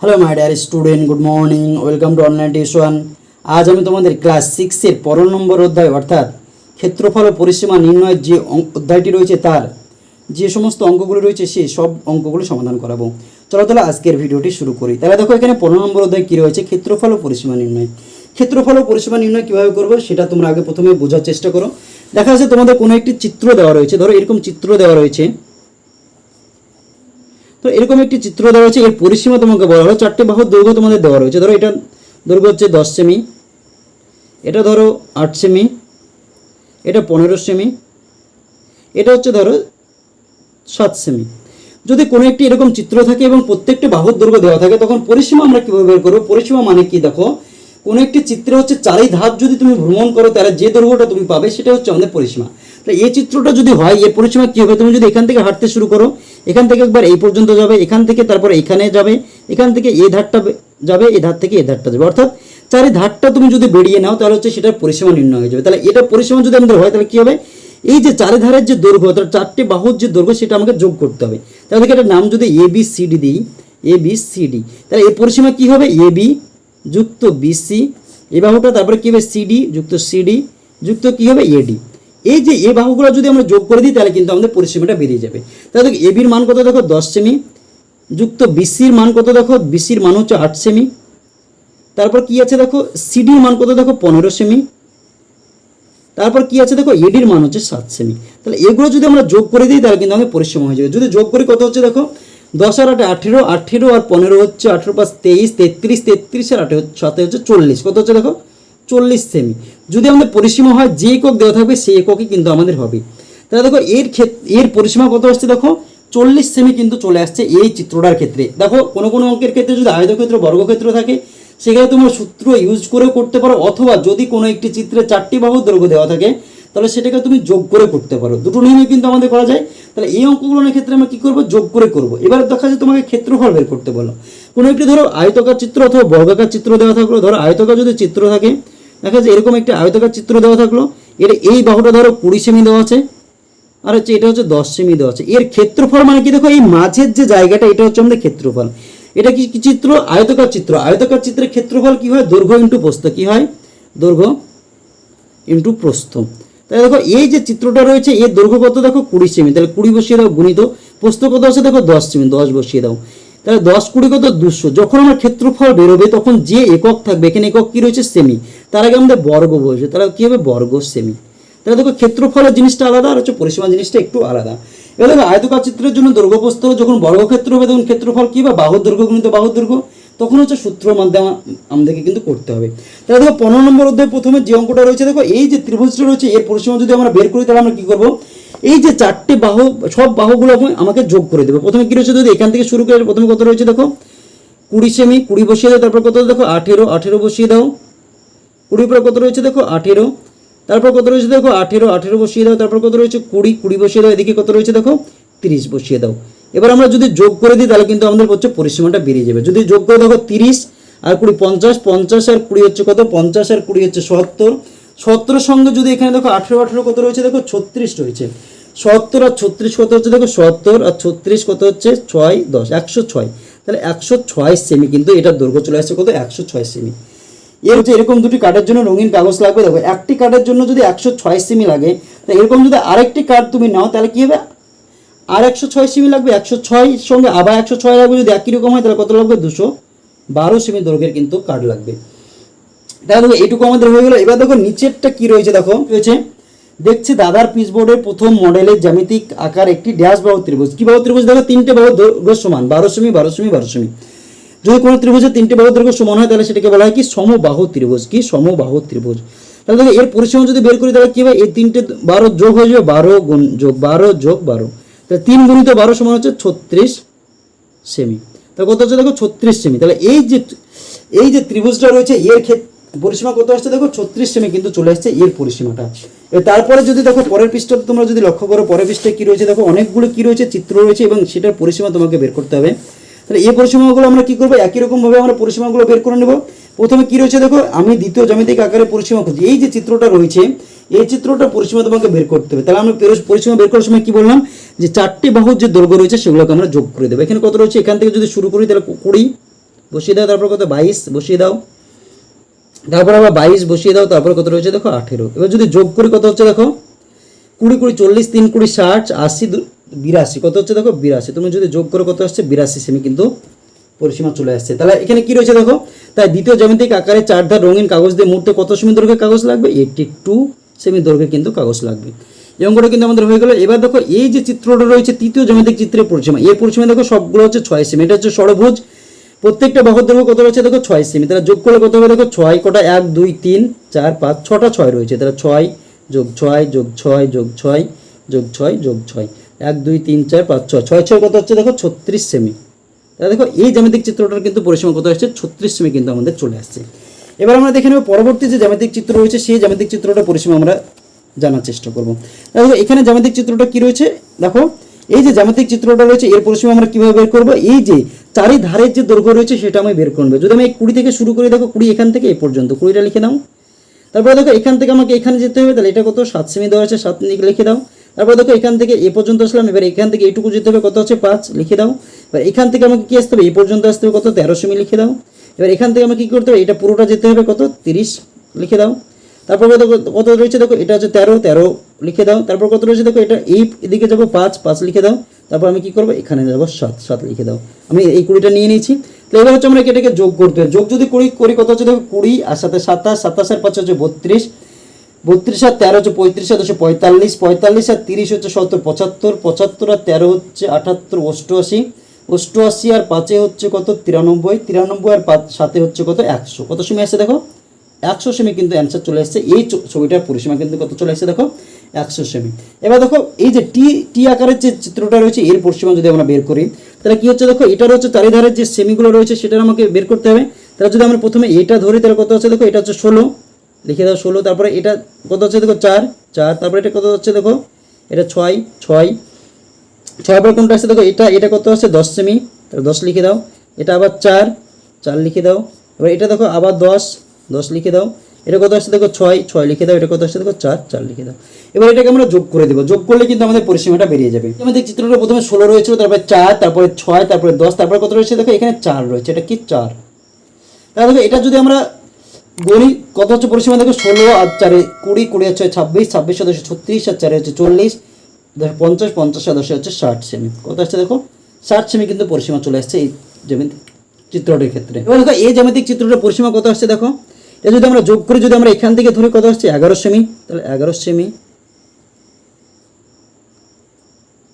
Hello my dear student good morning welcome to online tuition আজ আমি তোমাদের class সিক্সের পনেরো নম্বর অধ্যায়, অর্থাৎ ক্ষেত্রফল ও পরিসীমা নির্ণয়ের যে অধ্যায়টি রয়েছে তার, যে সমস্ত অঙ্কগুলো রয়েছে সেই সব অঙ্কগুলো সমাধান করাবো। চলো তাহলে আজকের ভিডিওটি শুরু করি। তাহলে দেখো, এখানে পনেরো নম্বর অধ্যায় কী রয়েছে? ক্ষেত্রফল ও পরিসীমা নির্ণয়। ক্ষেত্রফল ও পরিসীমা নির্ণয় কীভাবে করব সেটা তোমরা আগে প্রথমে বোঝার চেষ্টা করো। দেখা যাচ্ছে তোমাদের কোনো একটি চিত্র দেওয়া রয়েছে। ধরো, এরকম চিত্র দেওয়া রয়েছে। তো এরকম একটি চিত্র দেওয়া রয়েছে, এর পরিসীমা তোমাকে বলা হলো, চারটে বাহুর দৈর্ঘ্য তোমাদের দেওয়া রয়েছে। ধরো এটা দৈর্ঘ্য হচ্ছে দশ সেমি, এটা ধরো আট সেমি, এটা পনেরো সেমি, এটা হচ্ছে ধরো সাত সেমি। যদি কোনো একটি এরকম চিত্র থাকে এবং প্রত্যেকটা বাহুর দৈর্ঘ্য দেওয়া থাকে, তখন পরিসীমা আমরা কীভাবে বের করব? পরিসীমা মানে কি? দেখো, কোনো একটি চিত্রে হচ্ছে চারি ধাপ যদি তুমি ভ্রমণ করো, তাহলে যে দৈর্ঘ্যটা তুমি পাবে, সেটা হচ্ছে আমাদের পরিসীমা। তো এই চিত্রটা যদি হয় এর পরিসীমা কী হবে? তুমি যদি এখান থেকে হাঁটতে শুরু করো, এখান থেকে একবার এই পর্যন্ত যাবে, এখান থেকে তারপর এখানে যাবে, এখান থেকে এই ধারটা যাবে, এই ধার থেকে এই ধারটা যাবে। অর্থাৎ চারি ধারটা তুমি যদি বেরিয়ে নাও, তাহলে হচ্ছে সেটার পরিসীমা নির্ণয় হয়ে যাবে। তাহলে এটা পরিসীমা যদি আমাদের হয়, তাহলে কী হবে? এই যে চারি ধারের যে দৈর্ঘ্য, অর্থাৎ চারটে বাহুর যে দৈর্ঘ্য, সেটা আমাকে যোগ করতে হবে। তাহলে এটার নাম যদি এ বি সি ডি দিই এ বি সি ডি তাহলে এই পরিসীমা কী হবে? এ বি যুক্ত বিসি এই বাহুটা, তারপরে কী হবে? সিডি যুক্ত সিডি যুক্ত কী হবে? এডি এই যে এ বাহুগুলো যদি আমরা যোগ করে দিই, তাহলে কিন্তু আমাদের পরিসীমাটা বেরিয়ে যাবে। তাহলে দেখো এবির মান কত দেখো? দশ সেমি। যুক্ত বিসির মান কত দেখো? বিসির মান হচ্ছে আট সেমি। তারপর কি আছে দেখো? সিডির মান কত দেখো? পনেরো সেমি। তারপর কি আছে দেখো? এডির মান হচ্ছে সাত সেমি। তাহলে এগুলো যদি আমরা যোগ করে দিই, তাহলে কিন্তু আমাদের পরিশ্রম হয়ে যাবে। যদি যোগ করি, কত হচ্ছে দেখো? দশ আর আটে আঠেরো। আঠেরো আর পনেরো হচ্ছে আঠেরো পাঁচ তেইশ, তেত্রিশ তেত্রিশ আর আঠে সাথে হচ্ছে চল্লিশ। কত হচ্ছে দেখো? চল্লিশ সেমি। যদি আমাদের পরিসীমা হয় যে একক দেওয়া থাকবে, সেই এককই কিন্তু আমাদের হবে। তাহলে দেখো, এর ক্ষেত্রে এর পরিসীমা কত আসছে দেখো? চল্লিশ সেমি কিন্তু চলে আসছে এই চিত্রটার ক্ষেত্রে। দেখো, কোনো কোনো অঙ্কের ক্ষেত্রে যদি আয়তক্ষেত্র, বর্গক্ষেত্র থাকে, সেখানে তোমরা সূত্র ইউজ করেও করতে পারো, অথবা যদি কোনো একটি চিত্রে চারটি বাহুর দৈর্ঘ্য দেওয়া থাকে, তাহলে সেটাকে তুমি যোগ করে করতে পারো। দুটো নিয়মে কিন্তু আমাদের করা যায়। তাহলে এই অঙ্কগুলোর ক্ষেত্রে আমরা কী করব? যোগ করে করব। এবার দেখা যায় তোমাকে ক্ষেত্রফল বের করতে বলো। কোনো একটি ধরো আয়তকার চিত্র অথবা বর্গাকার চিত্র দেওয়া থাকল। ধরো আয়তকার যদি চিত্র থাকে দেখা যায় এরকম একটি আয়তকার চিত্র দেওয়া থাকল। এর এই বাহুটা ধরো কুড়ি সেমি দেওয়া আছে। আর হচ্ছে এটা হচ্ছে দশ সেমি দেওয়া আছে। এর ক্ষেত্রফল মানে কি? দেখো এই মাঝের যে জায়গাটা, এটা হচ্ছে আমাদের ক্ষেত্রফল। এটা কি কি চিত্র? আয়তকার চিত্র। আয়তকার চিত্রের ক্ষেত্রফল কি হয়? দৈর্ঘ্য ইন্টু প্রস্থ। কি হয়? দৈর্ঘ্য ইন্টু প্রস্থ। তাহলে দেখো এই যে চিত্রটা রয়েছে, এর দৈর্ঘ্য কত দেখো কুড়ি সেমি। তাহলে কুড়ি বসিয়ে দাও গুণিত। প্রস্থ কত আছে? দেখো দশ সেমি। দশ বসিয়ে দাও। তাহলে দশ কুড়ি কত? দুশো। যখন আমার ক্ষেত্রফল বেরোবে, তখন যে একক থাকবে, এখানে একক কি রয়েছে? সেমি। তার আগে আমাদের বর্গ বসবে তাহলে কী হবে বর্গ সেমি তাহলে দেখো ক্ষেত্রফলের জিনিসটা আলাদা আর হচ্ছে পরিসীমা জিনিসটা একটু আলাদা। এবার দেখো আয়তকার চিত্রের জন্য দৈর্ঘ্যপ্রস্থ যখন বর্গক্ষেত্র হবে, তখন ক্ষেত্রফল কি বা বাহুর দৈর্ঘ্য গুণিত বাহুর দৈর্ঘ্য, তখন হচ্ছে সূত্র মাধ্যমে আমাদেরকে কিন্তু করতে হবে। তাহলে দেখো পনেরো নম্বর অধ্যায় প্রথমে যে অঙ্কটা রয়েছে, দেখো এই যে ত্রিভুজটা রয়েছে, এর পরিসীমা যদি আমরা বের করি, তাহলে আমরা কি করব? এই যে চারটে বাহু, সব বাহুগুলো আমাকে যোগ করে দেবে। প্রথমে কী রয়েছে যদি এখান থেকে শুরু করে, প্রথমে কত রয়েছে দেখো? কুড়ি সেমি কুড়ি বসিয়ে দাও, তারপর কত দেখো? আঠেরো আঠেরো বসিয়ে দাও। কুড়ির পর কত রয়েছে দেখো? আঠেরো। তারপর কত রয়েছে দেখো? আঠেরো আঠেরো বসিয়ে দাও। তারপর কত রয়েছে? কুড়ি কুড়ি বসিয়ে দাও। এদিকে কত রয়েছে দেখো? তিরিশ বসিয়ে দাও। এবার আমরা যদি যোগ করে দিই, তাহলে কিন্তু আমাদের হচ্ছে পরিসীমাটা বেরিয়ে যাবে। যদি যোগ করে দেখো তিরিশ আর কুড়ি পঞ্চাশ পঞ্চাশ আর কুড়ি হচ্ছে কত? পঞ্চাশ আর কুড়ি হচ্ছে সত্তর। সত্তরের সঙ্গে যদি এখানে দেখো আঠেরো আঠেরো কত রয়েছে দেখো? ছত্রিশ রয়েছে। সত্তর আর ছত্রিশ কত হচ্ছে দেখো? সত্তর আর ছত্রিশ কত হচ্ছে? ছয়, দশ, একশো ছয়। তাহলে একশো ছয় সেমি কিন্তু এটার দৈর্ঘ্য চলে আসছে কত? একশো ছয় সেমি এর হচ্ছে এরকম দুটি কার্ডের জন্য রঙিন কাগজ লাগবে, দেখো, একটি কার্ডের জন্য যদি একশো ছয় সেমি লাগে, তা এরকম যদি আরেকটি কার্ড তুমি নাও, তাহলে কি হবে? আর একশো ছয় সেমি লাগবে, একশো ছয় সঙ্গে আবার একশো ছয় লাগবে, যদি একই রকম হয়, তাহলে কত লাগবে? দুশো বারো সেমি দৈর্ঘ্যের কিন্তু কার্ড লাগবে। তাহলে দেখো, এইটুকু আমাদের হয়ে গেলো। এবার দেখো, নিচেরটা কি রয়েছে, দেখো রয়েছে? দেখছি দাদার পিচবোর্ডের প্রথম মডেলের জ্যামিতিক আকার একটি ড্যাশ বাহু ত্রিভুজ। কি বাহু ত্রিভুজ? দেখো, তিনটে বাহু দৈর্ঘ্য সমান, বারো সেমি বারো সেমি বারো সেমি যদি কোনো ত্রিভুজের তিনটে বাহু দৈর্ঘ্য সমান হয়, তাহলে সেটাকে বলা হয় কি? সমবাহু ত্রিভুজ। কি? সমবাহু ত্রিভুজ। তাহলে দেখো, এর পরিসীমা যদি বের করি, তাহলে কি হবে? এই তিনটে বারো যোগ হয়ে যাবে বারো গুণ যোগ বারো যোগ বারো। তাহলে তিন গুণিত বারো সমান হচ্ছে ছত্রিশ সেমি। তাহলে কত হচ্ছে দেখো? ছত্রিশ সেমি। তাহলে এই যে এই যে ত্রিভুজটা রয়েছে, এর ক্ষেত্রে পরিসীমা কত আসছে দেখো? ছত্রিশ সেমি কিন্তু চলে আসছে এর পরিসীমাটা। তারপরে যদি দেখো, পরের পৃষ্ঠাতে তোমরা যদি লক্ষ্য করো, পরের পৃষ্ঠে কী রয়েছে দেখো? অনেকগুলো কী রয়েছে? চিত্র রয়েছে এবং সেটার পরিসীমা তোমাকে বের করতে হবে। তাহলে এই পরিসীমাগুলো আমরা কী করব? একই রকমভাবে আমরা পরিসীমাগুলো বের করে নেব। প্রথমে কী রয়েছে দেখো? আমি দ্বিতীয় জ্যামিতিক আকারে পরিসীমা খুঁজি। এই যে চিত্রটা রয়েছে, এই চিত্রটা পরিসীমা তোমাকে বের করতে হবে। তাহলে আমরা পেরো- পরিসীমা বের করার সময় কি বললাম? যে চারটি বাহুর যে দৈর্ঘ্য রয়েছে, সেগুলোকে আমরা যোগ করে দেবো। এখানে কত রয়েছে? এখান থেকে যদি শুরু করি, তাহলে কুড়ি। বসিয়ে দাও, তারপর কত? বাইশ। বসিয়ে দাও। তারপর আবার বাইশ, বসিয়ে দাও, তারপর কত রয়েছে? দেখো, আঠেরো। এবার যদি যোগ করি, কত হচ্ছে দেখো? কুড়ি কুড়ি, চল্লিশ, তিন, কুড়ি, ষাট, আশি বিরাশি। কত হচ্ছে দেখো? বিরাশি। তুমি যদি যোগ করে, কত আসছে? বিরাশি সেমি কিন্তু পরিসীমা চলে আসছে। তাহলে এখানে কি রয়েছে দেখো? তাই দ্বিতীয় জ্যামিতিক আকারে চার ধার রঙিন কাগজ দিয়ে মুহূর্তে কত সেমি দৈর্ঘ্যের কাগজ লাগবে? এইটটি টু সেমি দৈর্ঘ্যের কিন্তু কাগজ লাগবে। এই অঙ্কটা কিন্তু আমাদের হয়ে গেল। এবার দেখো, এই যে চিত্রটা রয়েছে, তৃতীয় জ্যামিতিক চিত্রের পরিসীমা। এই পরিসীমা দেখো, সবগুলো হচ্ছে ছয় সেমি। এটা হচ্ছে ষড়ভুজ। প্রত্যেকটা বাহুর দৈর্ঘ্য কত রয়েছে? দেখো, ছয় সেমি। তাহলে যোগ করলে কত হবে? দেখো, ছয় কটা এক, দুই, তিন, চার, পাঁচ, ছটা ছয় রয়েছে। তাহলে ছয় যোগ ছয় যোগ ছয় যোগ ছয় যোগ ছয় যোগ ছয়। এক, দুই, তিন, চার, পাঁচ, ছয়। ছয় ছয় কত হচ্ছে? দেখো, ছত্রিশ সেমি তাহলে দেখো, এই জ্যামিতিক চিত্রটার কিন্তু পরিসীমা কত আসছে ছত্রিশ সেমি কিন্তু আমাদের চলে আসছে। এবার আমরা দেখে নেব পরবর্তী যে জ্যামিতিক চিত্র রয়েছে, সেই জ্যামিতিক চিত্রটা পরিসীমা আমরা জানার চেষ্টা করব। দেখো, এখানে জ্যামিতিক চিত্রটা কি রয়েছে? দেখো, এই যে জ্যামিতিক চিত্রটা রয়েছে, এর পরিসীমা আমরা কীভাবে বের করব? এই যে চারি ধারের যে দৈর্ঘ্য রয়েছে, সেটা আমি বের করব। যদি আমি কুড়ি থেকে শুরু করি, দেখো, কুড়ি এখান থেকে এ পর্যন্ত, কুড়িটা লিখে নাও তারপরে দেখো, এখান থেকে আমাকে এখানে যেতে হবে, তাহলে এটা কত? সাত সেমি দেওয়া আছে, সাত লিখে দাও। তারপর দেখো, এখান থেকে এ পর্যন্ত আসলাম, এবার এখান থেকে এইটুকু যেতে হবে, কত হচ্ছে পাঁচ, লিখে দাও। এবার এখান থেকে আমাকে কি আসতে হবে? এই পর্যন্ত আসতে হবে কত? তেরো সেমি লিখে দাও। এবার এখান থেকে আমাকে কি করতে হবে? এটা পুরোটা যেতে হবে কত? তিরিশ লিখে দাও। তারপর কত কত রয়েছে? দেখো, এটা হচ্ছে তেরো তেরো লিখে দাও। তারপর কত রয়েছে? দেখো, এটা এই এদিকে যাব, পাঁচ পাঁচ লিখে দাও। তারপর আমি কি করব? এখানে যাব, সাত সাত লিখে দাও। আমি এই কুড়িটা নিয়ে নিয়েছি। তো এবার হচ্ছে আমরা এটাকে যোগ করতে হবে। যোগ যদি করি করি কত হচ্ছে? দেখো, কুড়ি, আর সাথে সাতাশ, সাতাশের পাঁচ হচ্ছে বত্রিশ। বত্রিশ আর তেরো হচ্ছে পঁয়ত্রিশ আর হচ্ছে পঁয়তাল্লিশ পঁয়তাল্লিশ আর তিরিশ হচ্ছে সত্তর, পঁচাত্তর পঁচাত্তর আর তেরো হচ্ছে আটাত্তর, অষ্টআশি অষ্টআশি আর পাঁচে হচ্ছে কত? তিরানব্বই তিরানব্বই আর পাঁচ সাথে হচ্ছে কত? একশো। কত সময় আসছে দেখো? একশো সেমি কিন্তু অ্যান্সার চলে এসেছে এই ছবিটার পরিসীমা কিন্তু কত চলে এসেছে দেখো? একশো সেমি এবার দেখো, এই যে টি টি আকারের যে চিত্রটা রয়েছে, এর পরিসীমা যদি আমরা বের করি, তাহলে কি হচ্ছে দেখো? এটার হচ্ছে চারিধারের যে সেমিগুলো রয়েছে সেটা আমাকে বের করতে হবে। তাহলে যদি আমরা প্রথমে এটা ধরি, তাহলে কত আছে দেখো? এটা হচ্ছে ষোলো লিখে দাও ষোলো, তারপরে এটা কত হচ্ছে দেখো চার চার, তারপরে এটা কত হচ্ছে দেখো? এটা ছয় ছয়। ছয় পরে কোনটা আসছে দেখো? এটা এটা কত আছে দশ সেমি। তাহলে দশ লিখে দাও। এটা আবার চার চার লিখে দাও। এবার এটা দেখো আবার দশ দশ লিখে দাও। এটা কত আসছে দেখো? ছয় ছয় লিখে দাও। এটা কত আসছে দেখো? চার চার লিখে দাও। এবার এটাকে আমরা যোগ করে দেবো। যোগ করলে কিন্তু আমাদের পরিসীমাটা বেরিয়ে যাবে। আমাদের চিত্রটা প্রথমে ষোলো রয়েছিল, তারপরে চার, তারপরে ছয়, তারপরে দশ, তারপরে কত রয়েছে? দেখো এখানে চার রয়েছে। এটা কি চার? তাহলে দেখো এটা যদি আমরা গণি কত হচ্ছে পরিসীমা দেখো ষোলো আর চারে কুড়ি কুড়ি হচ্ছে ছাব্বিশ ছাব্বিশ দশে ছত্রিশ আর চারে হচ্ছে চল্লিশ। দশ পঞ্চাশ পঞ্চাশ দশে হচ্ছে ষাট সেমি। কত আসছে দেখো ষাট সেমি কিন্তু পরিসীমা চলে আসছে এই জ্যামিতিক চিত্রটির ক্ষেত্রে। এবার দেখো এই জ্যামিতিক চিত্রটার পরিসীমা কত আসছে দেখো? এটা যদি আমরা যোগ করি যদি আমরা এখান থেকে ধরে কত আসছে? এগারো সেমি। তাহলে এগারো সেমি।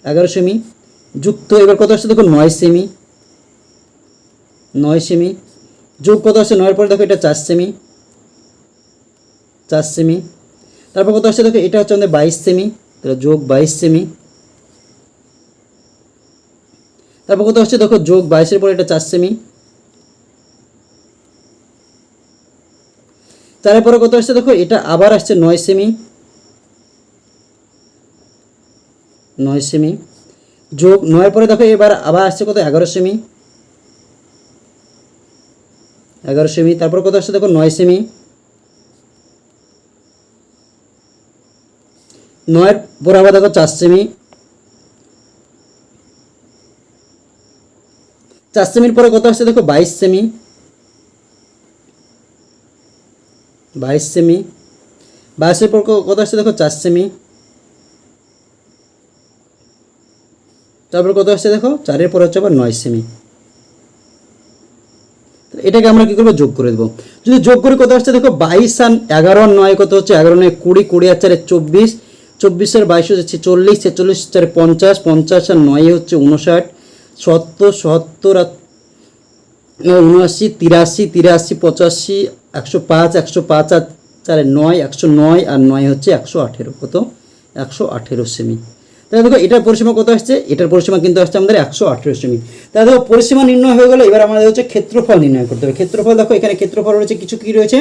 এগারো সেমি। যুক্ত এবার কত আসছে দেখো? নয় সেমি। নয় সেমি। যোগ কত আসছে? নয়ের পরে দেখো এটা চার সেমি। চার সেমি তারপর কত আসছে দেখো, এটা হচ্ছে আমাদের বাইশ সেমি তাহলে যোগ বাইশ সেমি তারপর কত আসছে দেখো, যোগ বাইশের পরে এটা চার সেমি চারের পরে কত আসছে দেখো, এটা আবার আসছে নয় সেমি নয় সেমি যোগ নয়ের পরে দেখো, এবার আবার আসছে কত, এগারো সেমি এগারো সেমি তারপর কত আসছে দেখো, নয় সেমি নয়ের পর আবার দেখো চার সেমি। চার সেমির পরে কত আসছে দেখো? বাইশ সেমি। বাইশ সেমি। বাইশের পর কত আসছে দেখো? চার সেমি। তারপর কত আসছে দেখো? চারের পর হচ্ছে আবার নয় সেমি। এটাকে আমরা কি করব? যোগ করে দেবো। যদি যোগ করে কত আসছে দেখো? বাইশ আর এগারো নয় কত হচ্ছে? এগারো নয় কুড়ি কুড়ি আর চারে চব্বিশ। চব্বিশ আর বাইশ হচ্ছে ছেচল্লিশ ছেচল্লিশ চারে পঞ্চাশ পঞ্চাশ আর নয় হচ্ছে উনষাট সত্তর সত্তর আর উনআশি তিরাশি তিরাশি, পঁচাশি, একশো পাঁচ একশো পাঁচ আর চারে নয়, একশো নয় আর নয় হচ্ছে একশো আঠেরো। কত? একশো আঠেরো সেমি। তাহলে দেখো, এটার পরিসীমা কত আসছে? এটার পরিসীমা কিন্তু আসছে আমাদের একশো আঠেরো সেমি। তাহলে দেখো, পরিসীমা নির্ণয় হয়ে গেলো, এবার আমাদের হচ্ছে ক্ষেত্রফল নির্ণয় করতে হবে। ক্ষেত্রফল দেখো, এখানে ক্ষেত্রফল রয়েছে, কিছু কি রয়েছে?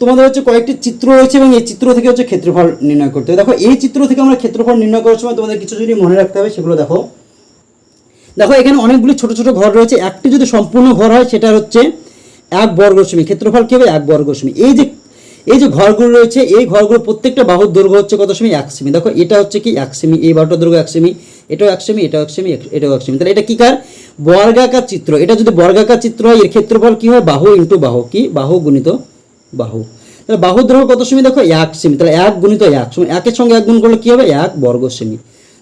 তোমাদের হচ্ছে কয়েকটি চিত্র রয়েছে এবং এই চিত্র থেকে হচ্ছে ক্ষেত্রফল নির্ণয় করতে হবে। দেখো, এই চিত্র থেকে আমরা ক্ষেত্রফল নির্ণয় করার সময় তোমাদের কিছু যদি মনে রাখতে হবে, সেগুলো দেখো। দেখো, এখানে অনেকগুলি ছোট ছোট ঘর রয়েছে। একটি যদি সম্পূর্ণ ঘর হয় সেটা হচ্ছে এক বর্গ সেমি ক্ষেত্রফল কি হবে? এক বর্গ সেমি এই যে এই যে ঘরগুলো রয়েছে, এই ঘরগুলো প্রত্যেকটা বাহুর দৈর্ঘ্য হচ্ছে কত সেমি? এক সেমি। দেখো, এটা হচ্ছে কি? এক সেমি। এই বাহুটার দৈর্ঘ্য এক সেমি। এটাও এক সেমি, এটাও এক সেমি এটাও এক সেমি। তাহলে এটা কি কার? বর্গাকার চিত্র। এটা যদি বর্গাকার চিত্র হয়, এর ক্ষেত্রফল কি হয়? বাহু ইন্টু বাহু। কি? বাহু গুণিত বাহু। তাহলে বাহু দৈর্ঘ্য কত সেমি? দেখো এক সেমি। তাহলে এক গুণিত এক। সেমি একের সঙ্গে এক গুণ করলে কি হবে? এক বর্গ সেমি।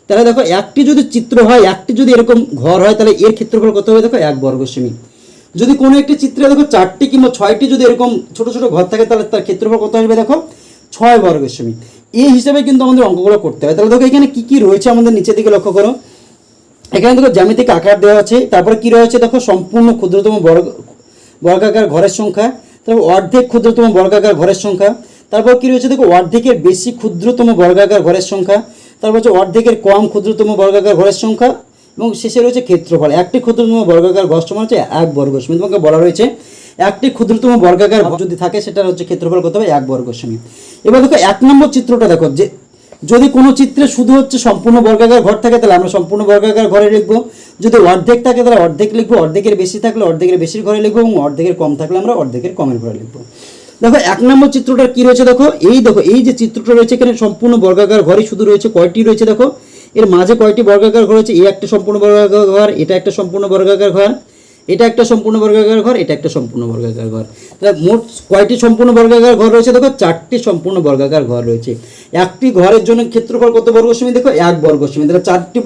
তাহলে দেখো একটি যদি চিত্র হয়, একটি যদি এরকম ঘর হয়, তাহলে এর ক্ষেত্রফল কত হবে? দেখো এক বর্গ সেমি। যদি কোনো একটি চিত্রে দেখো চারটি কিংবা ছয়টি যদি এরকম ছোট ছোট ঘর থাকে, তাহলে তার ক্ষেত্রফল কত আসবে? দেখো ছয় বর্গ সেমি। এই হিসাবে কিন্তু আমাদের অঙ্কগুলো করতে হয় তাহলে দেখো এখানে কী কী রয়েছে আমাদের নিচের দিকে লক্ষ্য করো। এখানে দেখো জ্যামিতিক আকার দেওয়া আছে। তারপরে কী রয়েছে? দেখো সম্পূর্ণ ক্ষুদ্রতম বর্গ বর্গাকার ঘরের সংখ্যা। তারপর অর্ধেক ক্ষুদ্রতম বর্গাকার ঘরের সংখ্যা। তারপর কী রয়েছে দেখো, অর্ধেকের বেশি ক্ষুদ্রতম বর্গাকার ঘরের সংখ্যা। তারপর হচ্ছে অর্ধেকের কম ক্ষুদ্রতম বর্গাকার ঘরের সংখ্যা এবং শেষে রয়েছে ক্ষেত্রফল। একটি ক্ষুদ্রতম বর্গাকার ঘর সমান হচ্ছে এক বর্গ তোমাকে বলা রয়েছে, একটি ক্ষুদ্রতম বর্গাকার যদি থাকে সেটা হচ্ছে ক্ষেত্রফল কত হবে? এক বর্গ এবার দেখো, এক নম্বর চিত্রটা দেখো, যে যদি কোনো চিত্রে শুধু হচ্ছে সম্পূর্ণ বর্গাকার ঘর থাকে, তাহলে আমরা সম্পূর্ণ বর্গাকার ঘরে লিখব। যদি অর্ধেক থাকে, তাহলে অর্ধেক লিখব। অর্ধেকের বেশি থাকলে অর্ধেকের বেশির ঘরে লিখব এবং অর্ধেকের কম থাকলে আমরা অর্ধেকের কমের ঘরে লিখব। দেখো, এক নম্বর চিত্রটা কি রয়েছে দেখো? এই দেখো, এই যে চিত্রটা রয়েছে এখানে সম্পূর্ণ বর্গাকার ঘরই শুধু রয়েছে কয়টি রয়েছে দেখো? এর মাঝে কয়টি বর্গাকার ঘর রয়েছে? এই একটা সম্পূর্ণ বর্গাকার ঘর, এটা একটা সম্পূর্ণ বর্গাকার ঘর। এটা একটা সম্পূর্ণ বর্গাকার ঘর, এটা একটা সম্পূর্ণ বর্গাকার ঘর। তাহলে মোট কয়টি সম্পূর্ণ বর্গাকার ঘর রয়েছে? দেখো, চারটি সম্পূর্ণ বর্গাকার ঘর রয়েছে। একটি ঘরের জন্য ক্ষেত্রফল কত বর্গ সেমি দেখো, এক বর্গ সেমি তাহলে চারটি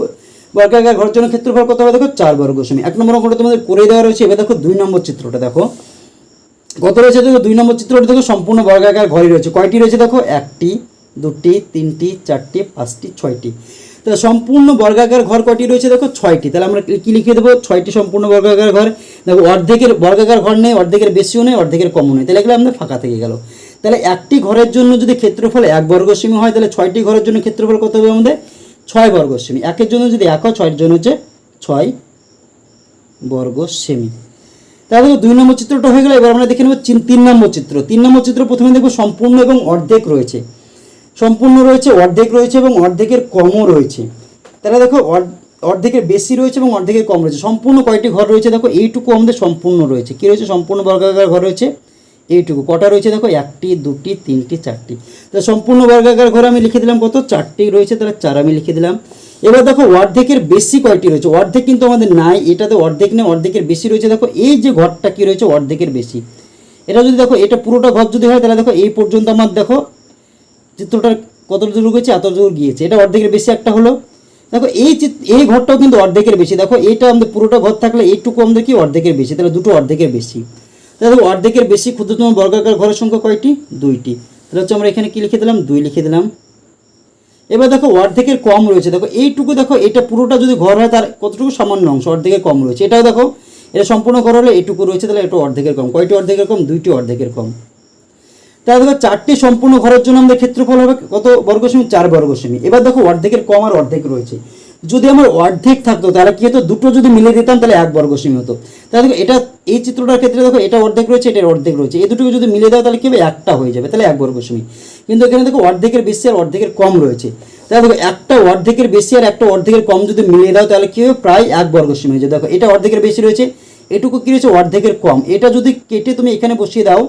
বর্গাকার ঘরের জন্য ক্ষেত্রফল কত হবে? দেখো, চার বর্গ সেমি এক নম্বর অঙ্কটা তোমাদের করে দেওয়া রয়েছে। এবার দেখো, দুই নম্বর চিত্রটা দেখো। কত রয়েছে? দেখো, দুই নম্বর চিত্রটা দেখো, সম্পূর্ণ বর্গাকার ঘরই রয়েছে। কয়টি রয়েছে? দেখো, একটি, দুটি, তিনটি, চারটি, পাঁচটি, ছয়টি। তাহলে সম্পূর্ণ বর্গাকার ঘর কটি রয়েছে দেখো? ছয়টি। তাহলে আমরা কি লিখে দেবো? ছয়টি সম্পূর্ণ বর্গাকার ঘর। দেখো, অর্ধেকের বর্গাকার ঘর নেই, অর্ধেকের বেশিও নেই, অর্ধেকের কমও নেই। তাহলে এগুলো আমাদের ফাঁকা থেকে গেল। তাহলে একটি ঘরের জন্য যদি ক্ষেত্রফল এক বর্গ সেমি হয়, তাহলে ছয়টি ঘরের জন্য ক্ষেত্রফল কত হবে আমাদের? ছয় বর্গ সেমি একের জন্য যদি এক হয়, ছয়ের জন্য হচ্ছে ছয় বর্গ সেমি তাহলে দুই নম্বর চিত্রটা হয়ে গেল। এবার আমরা দেখে নেব তিন নম্বর চিত্র। তিন নম্বর চিত্র প্রথমে দেখব সম্পূর্ণ এবং অর্ধেক রয়েছে। সম্পূর্ণ রয়েছে, অর্ধেক রয়েছে এবং অর্ধেকের কমও রয়েছে। তাহলে দেখো, অর- অর্ধেকের বেশি রয়েছে এবং অর্ধেকের কম রয়েছে। সম্পূর্ণ কয়টি ঘর রয়েছে? দেখো, এইটুকু আমাদের সম্পূর্ণ রয়েছে। কী রয়েছে? সম্পূর্ণ বর্গাকার ঘর রয়েছে। এইটুকু। কটা রয়েছে? দেখো, একটি, দুটি, তিনটি, চারটি। তাহলে সম্পূর্ণ বর্গাকার ঘর আমি লিখে দিলাম কত? চারটি রয়েছে, তাহলে চার আমি লিখে দিলাম। এবার দেখো, অর্ধেকের বেশি কয়টি রয়েছে? অর্ধেক কিন্তু আমাদের নাই, এটাতে অর্ধেক নেই, অর্ধেকের বেশি রয়েছে। দেখো, এই যে ঘরটা কী রয়েছে? অর্ধেকের বেশি। এটা যদি দেখো, এটা পুরোটা ঘর যদি হয়, তাহলে দেখো, এই পর্যন্ত আমার দেখো চিত্রটার কত দূর গেছে, এত দূর গিয়েছে। এটা অর্ধেকের বেশি একটা হলো। দেখো, এই এই ঘরটাও কিন্তু অর্ধেকের বেশি। দেখো, এটা আমাদের পুরোটা ঘর থাকলে এইটুকু আমাদের কি অর্ধেকের বেশি। তাহলে দুটো অর্ধেকের বেশি। তাহলে অর্ধেকের বেশি ক্ষুদ্রতম বর্গাকার ঘরের সংখ্যা কয়টি? দুইটি। তাহলে হচ্ছে আমরা এখানে কি লিখে দিলাম? দুই লিখে দিলাম। এবার দেখো, অর্ধেকের কম রয়েছে। দেখো, এইটুকু দেখো, এটা পুরোটা যদি ঘর হয়, তার কতটুকু সামান্য অংশ? অর্ধেকের কম রয়েছে। এটাও দেখো, এটা সম্পূর্ণ ঘর হলে এইটুকু রয়েছে, তাহলে এটা অর্ধেকের কম। কয়টি অর্ধেকের কম? দুইটি অর্ধেকের কম। তাহলে দেখো চারটি সম্পূর্ণ ঘরের জন্য আমাদের ক্ষেত্রফল হবে, কত? বর্গ সেমি চার বর্গ সেমি এবার দেখো অর্ধেকের কম আর অর্ধেক রয়েছে। যদি আমার অর্ধেক থাকতো, তাহলে কি হতো? দুটো যদি মিলে দিতাম, তাহলে এক বর্গ সেমি হতো। তাহলে দেখো, এটা, এই চিত্রটার ক্ষেত্রে দেখো, এটা অর্ধেক রয়েছে, এটা অর্ধেক রয়েছে। এই দুটোকে যদি মিলে দাও, তাহলে কি হবে? একটা হয়ে যাবে, তাহলে এক বর্গ সেমি কিন্তু এখানে দেখো, অর্ধেকের বেশি আর অর্ধেকের কম রয়েছে। তাহলে দেখো, একটা অর্ধেকের বেশি আর একটা অর্ধেকের কম যদি মিলিয়ে দাও, তাহলে কি হবে? প্রায় এক বর্গ সেমি হয়ে যাবে। দেখো, এটা অর্ধেকের বেশি রয়েছে, এটুকু কি রয়েছে? অর্ধেকের কম। এটা যদি কেটে তুমি এখানে বসিয়ে দাও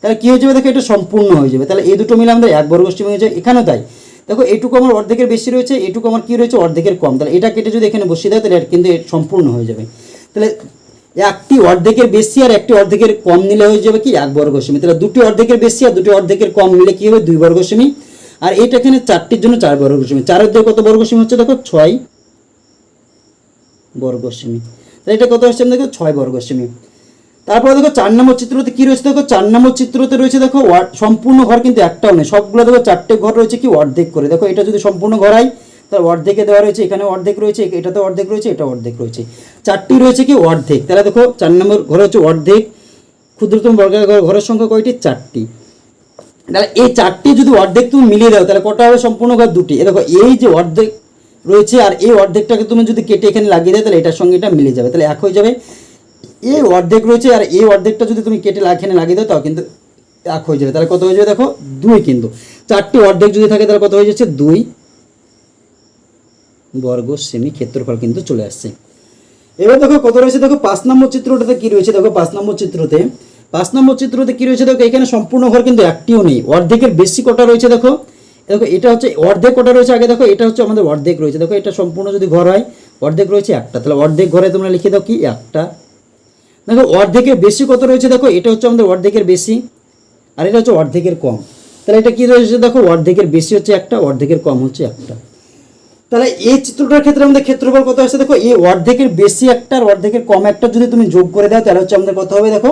তাহলে কী হয়ে যাবে? দেখো, এটা সম্পূর্ণ হয়ে যাবে। তাহলে এই দুটো মিলে আমাদের এক বর্গ সেমি হয়ে যায়। এখানেও তাই। দেখো এটুকু আমার অর্ধেকের বেশি রয়েছে এটুকু আমার কি রয়েছে? অর্ধেকের কম। তাহলে এটা কেটে যদি এখানে বসিয়ে দেয় তাহলে কিন্তু সম্পূর্ণ হয়ে যাবে। তাহলে একটি অর্ধেকের বেশি আর একটি অর্ধেকের কম নিলে হয়ে যাবে কি? এক বর্গ তাহলে দুটি অর্ধেকের বেশি আর দুটি অর্ধেকের কম নিলে কি হবে? দুই বর্গ আর এটা এখানে চারটির জন্য চার বর্গ সেমি। চারের দিয়ে কত বর্গ হচ্ছে? দেখো, ছয় বর্গ সেমি। তাহলে এটা কত আসছে? দেখো, ছয় বর্গ সেমি। তারপরে দেখো চার নম্বর চিত্রতে কি রয়েছে? দেখো চার নম্বর চিত্রতে রয়েছে দেখো সম্পূর্ণ ঘর কিন্তু একটাও নেই। সবগুলো দেখো চারটে ঘর রয়েছে কি অর্ধেক করে। দেখো এটা যদি সম্পূর্ণ ঘর হয়, তাহলে অর্ধেকে দেওয়া রয়েছে, এখানে অর্ধেক রয়েছে এটাতে অর্ধেক রয়েছে, এটা অর্ধেক রয়েছে। চারটি রয়েছে কি অর্ধেক। তাহলে দেখো চার নম্বর ঘর হচ্ছে অর্ধেক। ক্ষুদ্রতম বর্গাকার ঘরের সংখ্যা কয়টি? চারটি। তাহলে এই চারটি যদি অর্ধেক তুমি মিলিয়ে দাও, তাহলে কটা হবে? সম্পূর্ণ ঘর দুটি। দেখো, এই যে অর্ধেক রয়েছে আর এই অর্ধেকটাকে তুমি যদি কেটে এখানে লাগিয়ে দাও, তাহলে এটার সঙ্গে এটা মিলে যাবে। তাহলে এক হয়ে যাবে। এই অর্ধেক রয়েছে আর এই অর্ধেকটা যদি তুমি কেটে এখানে লাগিয়ে দাও, তাও কিন্তু এক হয়ে যাবে। তাহলে কত হয়ে যাবে দেখো? দুই কিন্তু। চারটি অর্ধেক যদি থাকে, তাহলে কত হয়ে যাচ্ছে? দুই। বর্গ সেমি ক্ষেত্রফল কিন্তু চলে আসছে। এবার দেখো কত রয়েছে? দেখো, পাঁচ নম্বর চিত্রটাতে কি রয়েছে? দেখো, পাঁচ নম্বর চিত্রতে, পাঁচ নম্বর চিত্রতে কী রয়েছে? দেখো, এখানে সম্পূর্ণ ঘর কিন্তু একটিও নেই। অর্ধেকের বেশি কটা রয়েছে দেখো? দেখো, এটা হচ্ছে অর্ধেক কটা রয়েছে আগে দেখো, এটা হচ্ছে আমাদের অর্ধেক রয়েছে। দেখো, এটা সম্পূর্ণ যদি ঘর হয়, অর্ধেক রয়েছে একটা। তাহলে অর্ধেক ঘরে তোমরা লিখে দাও কি? একটা। দেখো, অর্ধেকের বেশি কত রয়েছে দেখো? এটা হচ্ছে আমাদের অর্ধেকের বেশি, আর এটা হচ্ছে অর্ধেকের কম। তাহলে এটা কি রয়েছে দেখো? অর্ধেকের বেশি হচ্ছে একটা, অর্ধেকের কম হচ্ছে একটা। তাহলে এই চিত্রটার ক্ষেত্রে আমাদের ক্ষেত্রফল কত আসছে দেখো? এই অর্ধেকের বেশি একটা আর অর্ধেকের কম একটা যদি তুমি যোগ করে দাও, তাহলে হচ্ছে আমাদের কত হবে দেখো?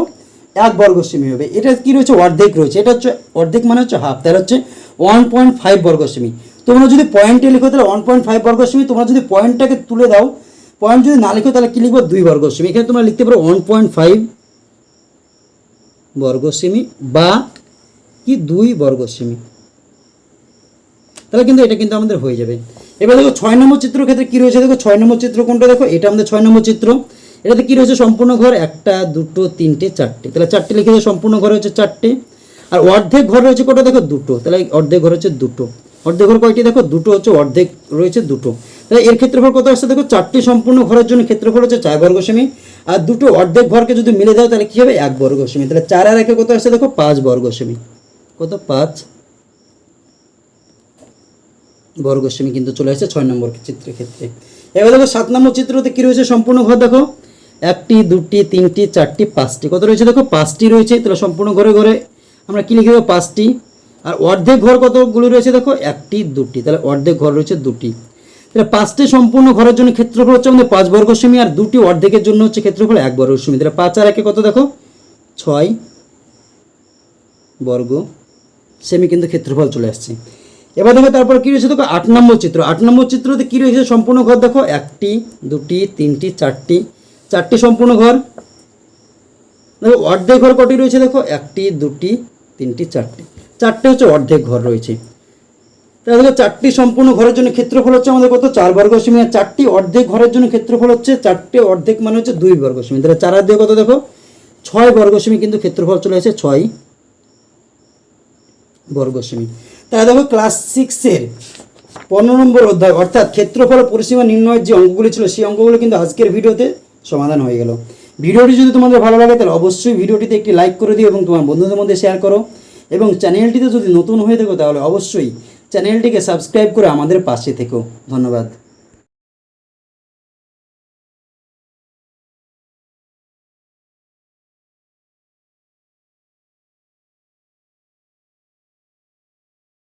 এক বর্গ সেমি হবে। এটা কি রয়েছে? অর্ধেক রয়েছে। এটা হচ্ছে, অর্ধেক মানে হচ্ছে হাফ তাহলে হচ্ছে ওয়ান পয়েন্ট ফাইভ বর্গ সেমি তোমরা যদি পয়েন্টে লিখো, তাহলে ওয়ান পয়েন্ট ফাইভ বর্গ সেমি তোমরা যদি পয়েন্টটাকে তুলে দাও পয়েন্ট যদি না লিখো, তাহলে কি লিখব? দুই বর্গ সেমি এখানে তোমরা লিখতে পারো ওয়ান পয়েন্ট ফাইভ বর্গ সেমি বা কি দুই বর্গ সেমি তাহলে কিন্তু এটা কিন্তু আমাদের হয়ে যাবে। এবার দেখো ছয় নম্বর চিত্র ক্ষেত্রে কী রয়েছে? দেখো ছয় নম্বর চিত্র কোনটা? দেখো, এটা আমাদের ছয় নম্বর চিত্র। এটাতে কী রয়েছে? সম্পূর্ণ ঘর একটা, দুটো, তিনটে, চারটে। তাহলে চারটে লিখে দেয় সম্পূর্ণ ঘর হচ্ছে চারটে। আর অর্ধেক ঘর রয়েছে কটা? দেখো দুটো। তাহলে অর্ধেক ঘর হচ্ছে দুটো। অর্ধেক ঘর কয়টি? দেখো, দুটো হচ্ছে অর্ধেক রয়েছে দুটো। তাহলে এর ক্ষেত্রফল কত আসছে? দেখো, চারটি সম্পূর্ণ ঘরের জন্য ক্ষেত্রফল হচ্ছে চার বর্গ সেমি আর দুটো অর্ধেক ঘরকে যদি মিলে দাও, তাহলে কী হবে? এক বর্গ সেমি তাহলে চার আর একে কত আসছে? দেখো, পাঁচ বর্গ সেমি কত? পাঁচ বর্গ সেমি কিন্তু চলে আসছে ছয় নম্বর চিত্রের ক্ষেত্রে। এবার দেখো, সাত নম্বর চিত্রতে কী রয়েছে? সম্পূর্ণ ঘর দেখো। একটি, দুটি, তিনটি, চারটি, পাঁচটি। কত রয়েছে? দেখো, পাঁচটি রয়েছে। তাহলে সম্পূর্ণ ঘরে ঘরে আমরা কী লিখে দেবো? পাঁচটি। আর অর্ধেক ঘর কতগুলো রয়েছে? দেখো, একটি, দুটি। তাহলে অর্ধেক ঘর রয়েছে দুটি। তাহলে পাঁচটি সম্পূর্ণ ঘরের জন্য ক্ষেত্রফল হচ্ছে আমাদের পাঁচ বর্গ সেমি আর দুটি অর্ধেকের জন্য হচ্ছে ক্ষেত্রফল এক বর্গ সেমি। তাহলে পাঁচ আর একে কত দেখো? ছয় বর্গ সেমি কিন্তু ক্ষেত্রফল চলে আসছে। এবার দেখো তারপর কী রয়েছে? দেখো আট নম্বর চিত্র। আট নম্বর চিত্রতে কী রয়েছে? সম্পূর্ণ ঘর দেখো, একটি, দুটি, তিনটি, চারটি। চারটি সম্পূর্ণ ঘর। দেখো অর্ধেক ঘর কটি রয়েছে দেখো? একটি, দুটি, তিনটি, চারটি। চারটে হচ্ছে অর্ধেক ঘর রয়েছে। তাহলে চারটি সম্পূর্ণ ঘরের জন্য ক্ষেত্রফল হচ্ছে আমাদের কত? চার বর্গ সেমি। আর চারটি অর্ধেক ঘরের জন্য ক্ষেত্রফল হচ্ছে, চারটি অর্ধেক মানে হচ্ছে দুই বর্গ সেমি। তাহলে চার দিয়ে কত দেখো? ছয় বর্গ সেমি কিন্তু ক্ষেত্রফল চলে এসেছে ছয় বর্গ সেমি। তাহলে দেখো ক্লাস সিক্সের পনেরো নম্বর অধ্যায়, অর্থাৎ ক্ষেত্রফল পরিসীমা নির্ণয়ের যে অঙ্কগুলি ছিল, সেই অঙ্কগুলো কিন্তু আজকের ভিডিওতে সমাধান হয়ে গেল। ভিডিওটি যদি তোমাদের ভালো লাগে, তাহলে অবশ্যই ভিডিওটিতে একটি লাইক করে দিও এবং তোমার বন্ধুদের মধ্যে শেয়ার করো। এবং চ্যানেলটিতে যদি নতুন হয়ে থাকো, তাহলে অবশ্যই চ্যানেলটিকে সাবস্ক্রাইব করে আমাদের পাশে থেকো ধন্যবাদ